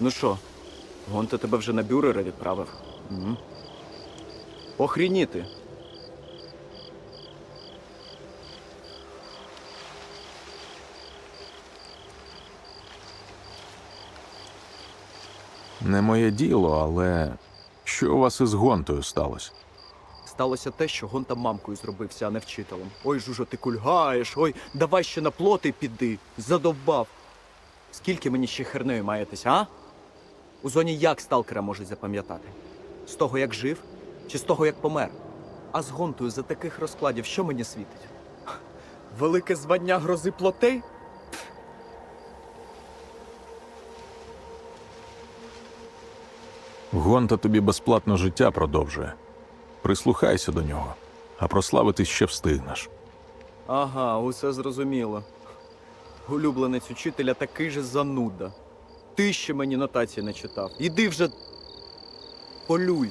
Ну що, Гонта тебе вже на бюрера відправив? Угу. Охрініти. Не моє діло, але що у вас із гонтою сталося? Сталося те, що Гонта мамкою зробився, а не вчителем. Ой, жужо, ти кульгаєш, ой, давай ще на плоти піди. Задовбав. Скільки мені ще хернею маєтесь, а? У зоні як сталкера можуть запам'ятати? З того, як жив, чи з того, як помер? А з гонтою за таких розкладів що мені світить? Велике звання грози плотей? Гонта тобі безплатно життя продовжує. Прислухайся до нього, а прославитись ще встигнеш. Ага, усе зрозуміло. Улюбленець учителя такий же зануда. Ти ще мені нотації не читав. Іди вже полюй.